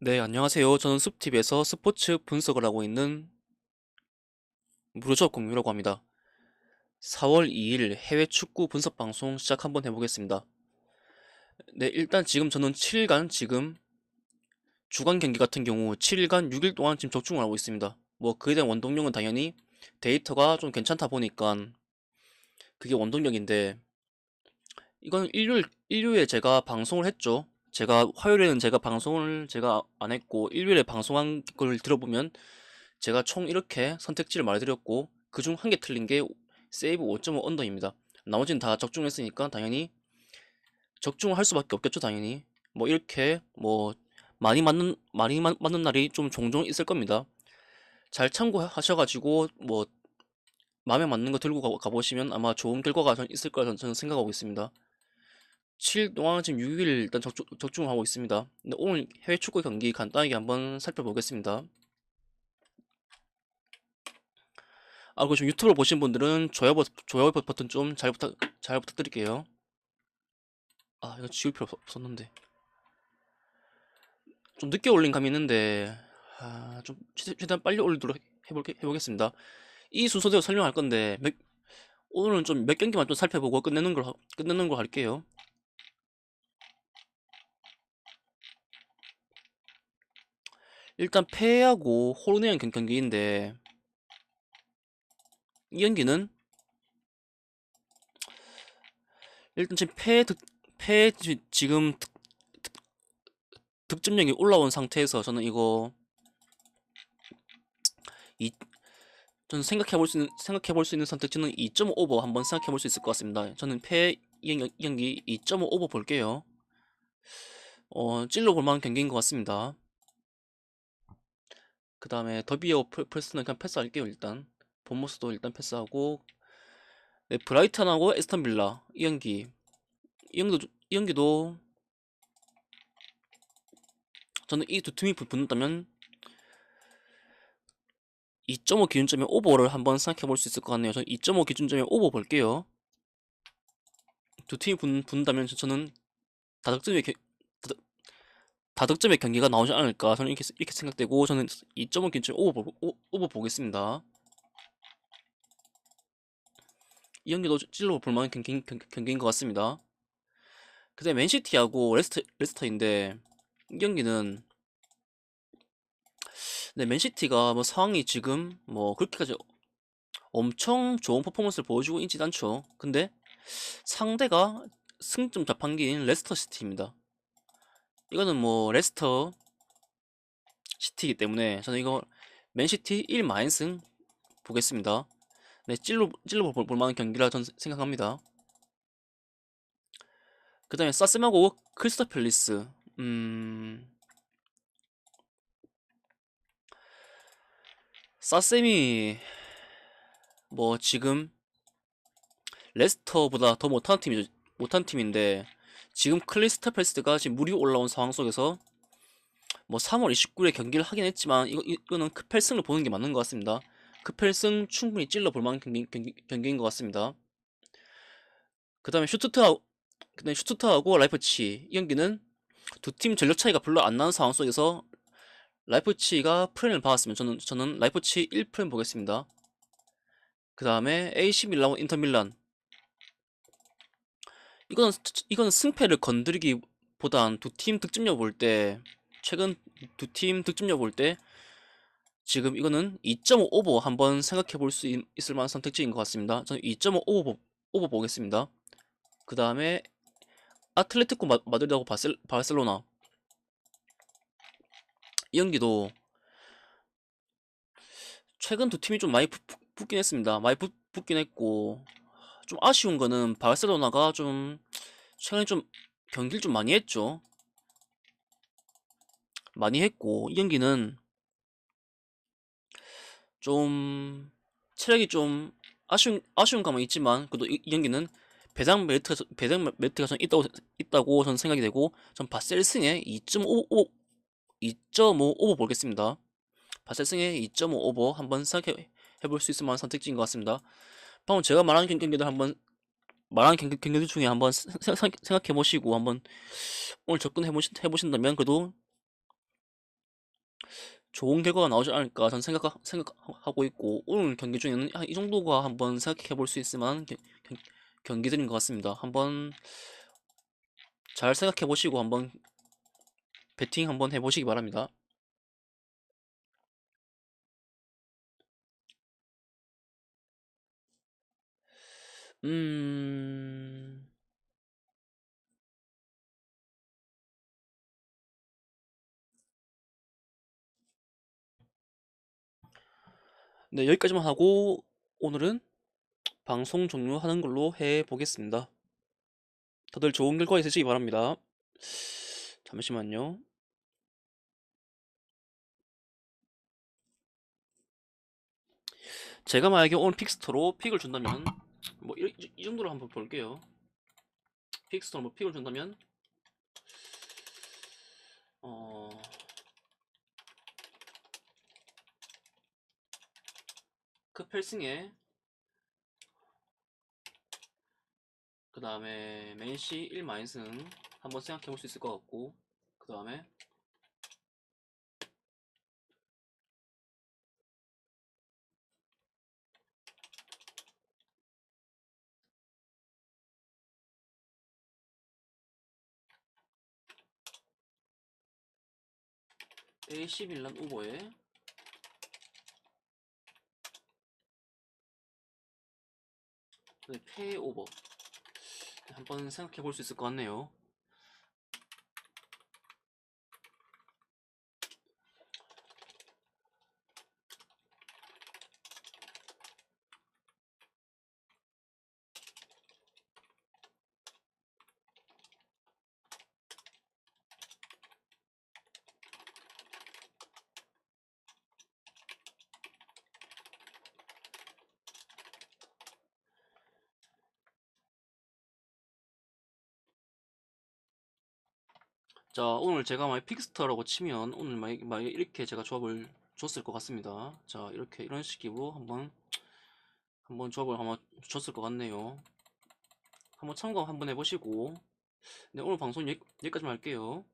네, 안녕하세요. 저는 숲TV에서 스포츠 분석을 하고 있는 무료조합 공유라고 합니다. 4월 2일 해외 축구 분석 방송 시작 한번 해보겠습니다. 네, 일단 지금 저는 7일간 지금 주간 경기 같은 경우 7일간 6일 동안 지금 적중을 하고 있습니다. 뭐 그에 대한 원동력은 당연히 데이터가 좀 괜찮다 보니까 그게 원동력인데 이건 일요일, 일요일에 제가 방송을 했죠. 제가 화요일에는 제가 방송을 제가 안 했고 일요일에 방송한 걸 들어보면 제가 총 이렇게 선택지를 말해드렸고 그 중 한 개 틀린 게 세이브 5.5 언더입니다. 나머지는 다 적중했으니까 당연히 적중을 할 수밖에 없겠죠, 당연히. 뭐 이렇게 뭐 많이 맞는 많이 맞- 맞는 날이 좀 종종 있을 겁니다. 잘 참고하셔가지고 뭐 마음에 맞는 거 들고 가, 가보시면 아마 좋은 결과가 전 있을 거라 저는 생각하고 있습니다. 7일 동안 지금 6일 일단 적중, 적중을 하고 있습니다. 근데 오늘 해외 축구 경기 간단하게 한번 살펴보겠습니다. 아, 그리고 지금 유튜브를 보신 분들은 좋아요, 버, 좋아요 버튼 좀 잘 부탁, 잘 부탁드릴게요. 아, 이거 지울 필요 없- 없었는데. 좀 늦게 올린 감이 있는데, 아, 좀 최- 최대한 빨리 올리도록 해볼게, 해보겠습니다. 이 순서대로 설명할 건데, 몇, 오늘은 좀 몇 경기만 좀 살펴보고 끝내는 걸, 하- 끝내는 걸 할게요. 일단 패하고 호르네안 경- 경기인데, 이 경기는 일단 지금 패 득, 패 지- 지금 득, 득 점력이 올라온 상태에서 저는 이거 이 저는 생각해 볼 수 있는 생각해 볼 수 있는 선택지는 2.5 오버 한번 생각해 볼 수 있을 것 같습니다. 저는 패 경기 2.5 오버 볼게요. 어 찔러 볼 만한 경기인 것 같습니다. 그 다음에 더비어 플- 플스는 그냥 패스할게요 일단 본모스도 일단 패스하고 네, 브라이턴하고 에스턴 빌라 이 경기 이 경기도 이 경기도 저는 이 두 팀이 붙- 붙는다면 2.5 기준점의 오버를 한번 생각해 볼 수 있을 것 같네요. 저는 2.5 기준점의 오버 볼게요. 두 팀이 붙, 붙는다면 저- 저는 다득점의 다득점의 경기가 나오지 않을까 저는 이렇게, 이렇게 생각되고 저는 2.5 기준점 오버, 보겠습니다. 이 경기도 찔러 볼 만한 경기, 경, 경기인 것 같습니다. 그 다음에 맨시티하고 레스터, 레스터인데 이 경기는 네, 맨시티가 뭐 상황이 지금 뭐 그렇게까지 엄청 좋은 퍼포먼스를 보여주고 있진 않죠. 근데 상대가 승점 자판기인 레스터 시티입니다. 이거는 뭐 레스터 시티이기 때문에 저는 이거 맨시티 1 마인승 보겠습니다. 네, 찔러 찔러 볼, 볼 만한 경기라 저는 생각합니다. 그 다음에 사스하고 크리스터 팰리스 음... 사셈이 뭐 지금 레스터보다 더 못한 팀이죠. 못한 팀인데 지금 클리스타 팰리스가 지금 물이 올라온 상황 속에서 뭐 3월 29일에 경기를 하긴 했지만 이거 이거는 급펠승을 보는 게 맞는 것 같습니다. 급펠승 충분히 찔러 볼 만한 경기, 경기, 경기 인 것 같습니다. 그 다음에 슈투트하고 그다음에 슈투트하고 라이프치 이 경기는 두 팀 전력 차이가 별로 안 나는 상황 속에서 라이프치히가 프렌을 받았으면 저는 저는 라이프치히 1프렌 보겠습니다. 그 다음에 AC 밀라고 인터 밀란 이거는 이거는 승패를 건드리기보단 두 팀 득점력 볼 때 최근 두 팀 득점력 볼 때 지금 이거는 2.5 오버 한번 생각해 볼 수 있을 만한 선택지인 것 같습니다. 저는 2.5 오버 오버 보겠습니다. 그 다음에 아틀레티코 마, 마드리드하고 바셀, 바르셀로나 이 경기도 최근 두 팀이 좀 많이 붙, 붙- 붙긴 했습니다. 많이 붙, 붙긴 했고 좀 아쉬운 거는 바르셀로나가 좀 최근에 좀 경기를 좀 많이 했죠. 많이 했고 이 경기는 좀 체력이 좀 아쉬운 아쉬운 감은 있지만 그래도 이, 이 경기는 배당 저- 배당 메리트가 전 있다고 있다고 저는 생각이 되고 전 바셀승의 2.5 2.5 오버 보겠습니다. 바셀승의 2.5 오버 한번 생각해 볼 수 있을 만한 선택지인 것 같습니다. 방금 제가 말한 경- 경기들 한번 경기, 경기들 중에 한번 생각해 보시고 한번 오늘 접근해 보신 해보신다면 그래도 좋은 결과가 나오지 않을까 저는 생각, 생각하고 있고 오늘 경기 중에는 한이 정도가 한번 생각해 볼 수 있을 만한 겨- 경- 경기들인 것 같습니다. 한번 잘 생각해 보시고 한번 배팅 한번 해보시기 바랍니다. 음, 네, 여기까지만 하고 오늘은 방송 종료하는 걸로 해 보겠습니다. 다들 좋은 결과 있으시기 바랍니다. 잠시만요. 제가 만약에 오늘 픽스터로 픽을 준다면 뭐 이, 이- 이 정도로 한번 볼게요. 픽스터로 뭐 픽을 준다면 어 크펠승에 그 다음에 맨시 1 마이승 한번 생각해 볼 수 있을 것 같고 그 다음에 A11란 우버에 네, 페이 오버 한번 생각해 볼 수 있을 것 같네요. 자, 오늘 제가 만약 픽스터라고 치면 오늘 만약, 만약 이렇게 제가 조합을 줬을 것 같습니다. 자, 이렇게 이런 식으로 한번 한번 조합을 한번 줬을 것 같네요. 한번 참고 한번 해보시고 네, 오늘 방송 여기, 여기까지만 할게요.